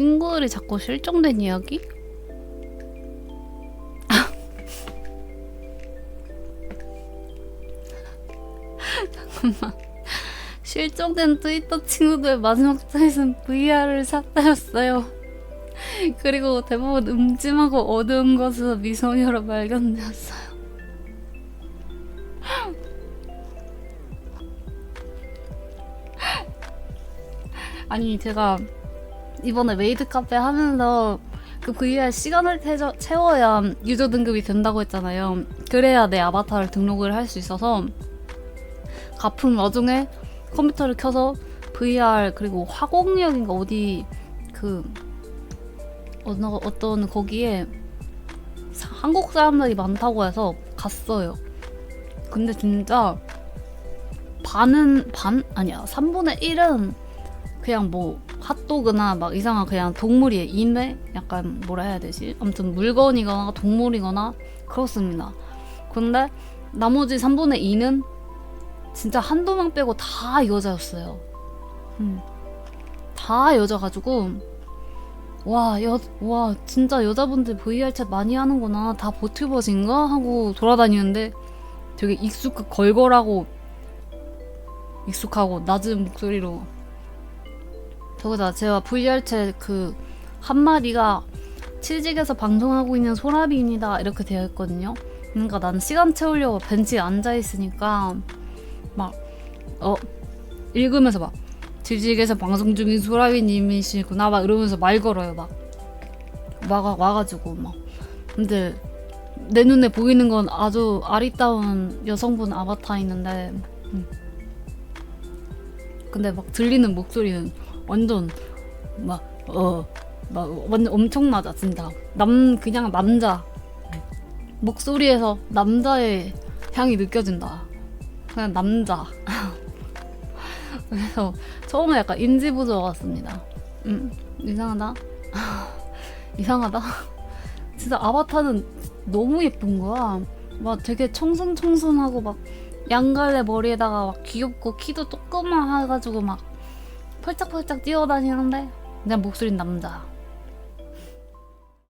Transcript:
친구들이 자꾸 실종된 이야기? 잠깐만. 실종된 트위터 친구들 마지막 차에선 VR을 샀다였어요. 그리고 대부분 음침하고 어두운 곳에서 미소녀로 발견되었어요. 아니 제가 이번에 메이드 카페 하면서 그 VR 시간을 태저, 채워야 유저 등급이 된다고 했잖아요. 그래야 내 아바타를 등록을 할 수 있어서 가품 와중에 컴퓨터를 켜서 VR 그리고 화곡역인가 어디 그 어느 어떤 거기에 사- 한국 사람들이 많다고 해서 갔어요. 근데 진짜 반은 반 아니야 3분의 1은 그냥 뭐 핫도그나 막 이상한 그냥 동물이에요. 인내 약간 뭐라 해야 되지? 아무튼 물건이거나 동물이거나 그렇습니다. 근데 나머지 3분의 2는 진짜 한두 명 빼고 다 여자였어요. 음. 다 여자가지고 와, 여, 와, 진짜 여자분들 VR 챗 많이 하는구나. 다 보튜버진가? 하고 돌아다니는데 되게 익숙, 걸걸하고 익숙하고 낮은 목소리로 저기다 제가 VR 챗 그 한마디가 칠직에서 방송하고 있는 소라비입니다. 이렇게 되어 있거든요. 그러니까 난 시간 채우려고 벤치에 앉아 있으니까 막 어 읽으면서 막 칠직에서 방송 중인 소라비님이시구나 막 이러면서 말 걸어요 막 와가 와가지고 막 근데 내 눈에 보이는 건 아주 아리따운 여성분 아바타 있는데 음. 근데 막 들리는 목소리는 완전 막 어 막 완전 엄청나다 진짜 남 그냥 남자. 목소리에서 남자의 향이 느껴진다. 그냥 남자. 그래서 처음에 약간 인지 부조 같습니다. 음 이상하다? 이상하다? 진짜 아바타는 너무 예쁜 거야. 막 되게 청순청순하고 막 양갈래 머리에다가 막 귀엽고 키도 조그만 해가지고 막 펄짝펄짝 뛰어다니는데. 내 목소리는 남자